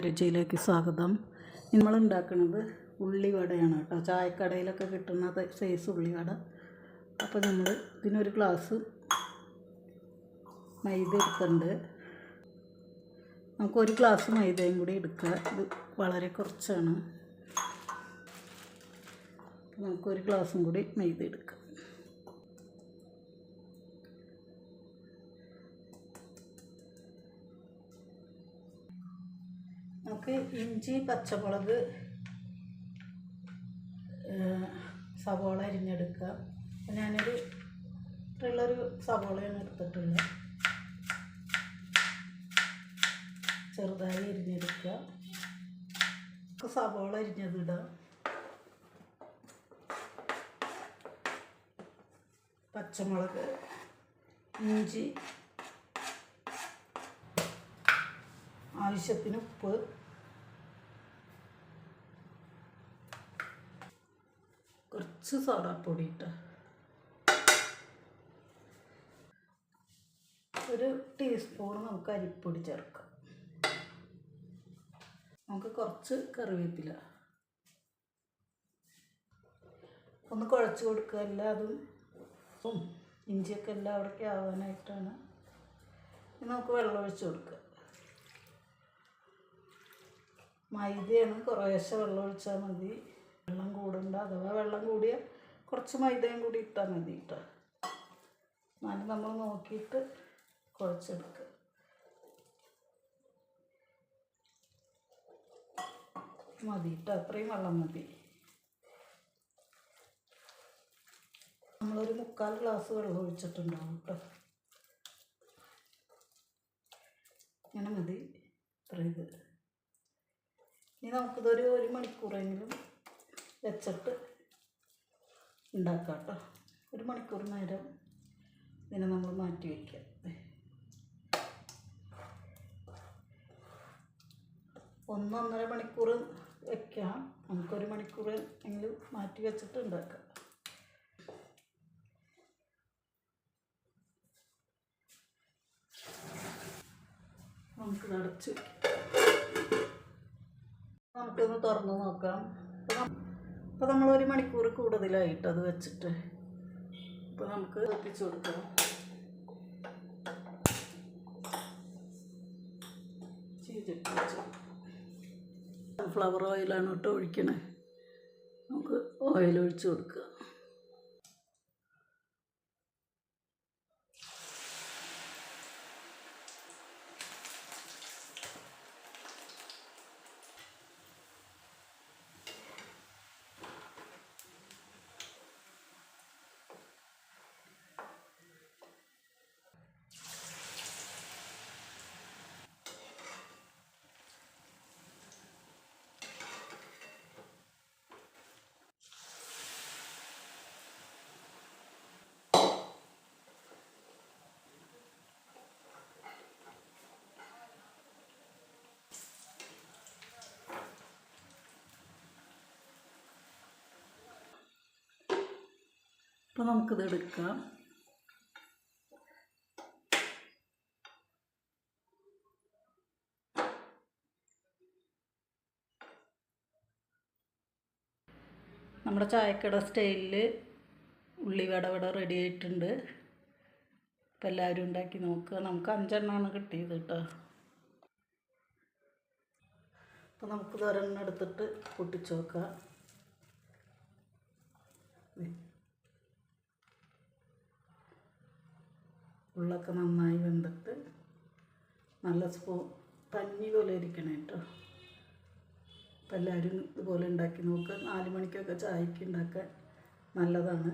രുചിയിലേക്ക് സ്വാഗതം. നമ്മൾ ഉണ്ടാക്കുന്നത് ഉള്ളിവടയാണ് കേട്ടോ. ചായക്കടയിലൊക്കെ കിട്ടുന്ന സൈസ് ഉള്ളിവട. അപ്പോൾ നമ്മൾ ഇതിനൊരു ഗ്ലാസ് മൈദ എടുക്കുന്നുണ്ട് നമുക്കൊരു ഗ്ലാസ് മൈദയും കൂടി എടുക്കുക. ഇത് വളരെ കുറച്ചാണ്. നമുക്കൊരു ഗ്ലാസും കൂടി മൈദ എടുക്കാം. നമുക്ക് ഇഞ്ചി പച്ചമുളക് സവോള അരിഞ്ഞെടുക്കുക. അപ്പോൾ ഞാനൊരു ഉള്ളൊരു സവോളയാണ് എടുത്തിട്ടുള്ളത്. ചെറുതായി അരിഞ്ഞെടുക്കുക. സവോള അരിഞ്ഞത് ഇടാം. പച്ചമുളക് ഇഞ്ചി ആവശ്യത്തിന് ഉപ്പ്. കുറച്ച് സോഡാപ്പൊടി ഇട്ട്. ഒരു ടീസ്പൂൺ നമുക്ക് അരിപ്പൊടി ചേർക്കാം. നമുക്ക് കുറച്ച് കറിവേപ്പില. ഒന്ന് കുഴച്ച് കൊടുക്കുക. എല്ലാതും ഇഞ്ചിയൊക്കെ എല്ലാം അവിടേക്ക് ആവാനായിട്ടാണ്. നമുക്ക് വെള്ളം ഒഴിച്ച് കൊടുക്കുക. മൈദയാണ് കുറേശ്ശെ വെള്ളം ഒഴിച്ചാൽ മതി. വെള്ളം കൂടണ്ട. അഥവാ വെള്ളം കൂടിയ കുറച്ച് മൈദയും കൂടി ഇട്ടാൽ മതി കേട്ടോ എന്നാലും നമ്മൾ നോക്കിയിട്ട് കുഴച്ചെടുക്കുക മതി കേട്ടോ അത്രയും വെള്ളം മതി. നമ്മളൊരു മുക്കാൽ ഗ്ലാസ് വെള്ളം ഒഴിച്ചിട്ടുണ്ടാവും കേട്ടോ ഇങ്ങനെ മതി. ഇത്ര ഇത്. ഇനി നമുക്കിതൊരു ഒരു മണിക്കൂറെങ്കിലും വെച്ചിട്ട് ഉണ്ടാക്കാം കേട്ടോ. ഒരു മണിക്കൂർ നേരം ഇതിനെ നമ്മൾ മാറ്റി വയ്ക്കാം ഒന്നൊന്നര മണിക്കൂർ വെക്കാം. നമുക്കൊരു മണിക്കൂർ എങ്കിലും മാറ്റി വെച്ചിട്ട് ഉണ്ടാക്കാം. നമുക്കിത് അടച്ച് നമുക്കൊന്ന് തുറന്ന് നോക്കാം. അപ്പോൾ നമ്മൾ ഒരു മണിക്കൂർ കൂടുതലായിട്ട് അത് വെച്ചിട്ട് ഇപ്പൊ നമുക്ക് ഒപ്പിച്ചു കൊടുക്കാം. വെച്ച്. സൺഫ്ലവർ ഓയിലാണ് കേട്ടോ ഒഴിക്കണേ. നമുക്ക് ഓയിൽ ഒഴിച്ചു കൊടുക്കുക അപ്പോൾ നമുക്കിത് എടുക്കാം. നമ്മുടെ ചായക്കട സ്റ്റൈലിൽ ഉള്ളിവട വട റെഡി ആയിട്ടുണ്ട്. ഇപ്പം എല്ലാവരും ഉണ്ടാക്കി നോക്കുക. നമുക്ക് അഞ്ചെണ്ണമാണ് കിട്ടിയത് കേട്ടോ. അപ്പോൾ നമുക്കിത് ഒരെണ്ണം എടുത്തിട്ട് പൊട്ടിച്ച് നോക്കാം. ഉള്ളൊക്കെ നന്നായി വെന്തിട്ട് നല്ല സ്പൂ പഞ്ഞി പോലെ ഇരിക്കണം കേട്ടോ അപ്പം എല്ലാവരും ഇതുപോലെ ഉണ്ടാക്കി നോക്കുക നാല് മണിക്കൊക്കെ ചായക്ക് ഉണ്ടാക്കാൻ നല്ലതാണ്.